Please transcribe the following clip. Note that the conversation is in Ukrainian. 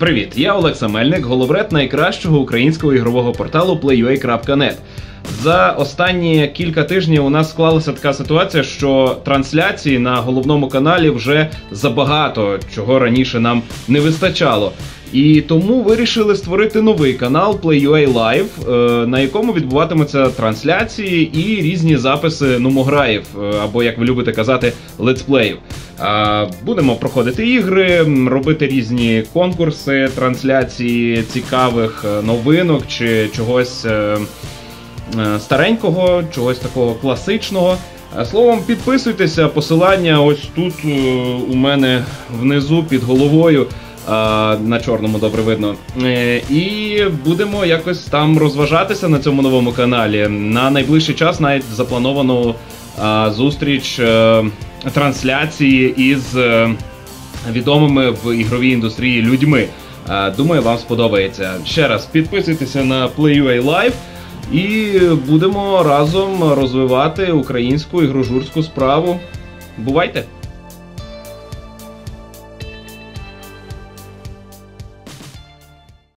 Привіт, я Олекса Мельник, головред найкращого українського ігрового порталу playua.net. За останні кілька тижнів у нас склалася така ситуація, що трансляції на головному каналі вже забагато, чого раніше нам не вистачало. І тому вирішили створити новий канал PlayUA Live, е, на якому відбуватимуться трансляції і різні записи нумограїв, е, або як ви любите казати, летсплеїв. Будемо проходити ігри, робити різні конкурси, трансляції цікавих е, новинок чи чогось старенького, чогось такого класичного. Е, Словом, підписуйтеся, посилання ось тут е, у мене внизу під головою. е, На чорному добре видно. Е, І будемо якось там розважатися на цьому новому каналі. На найближчий час навіть заплановано е, зустріч е, трансляції із е, відомими в ігровій індустрії людьми. Е, Думаю, вам сподобається. Ще раз підписуйтеся на PlayUA Live і будемо разом розвивати українську ігрожурську справу. Бувайте!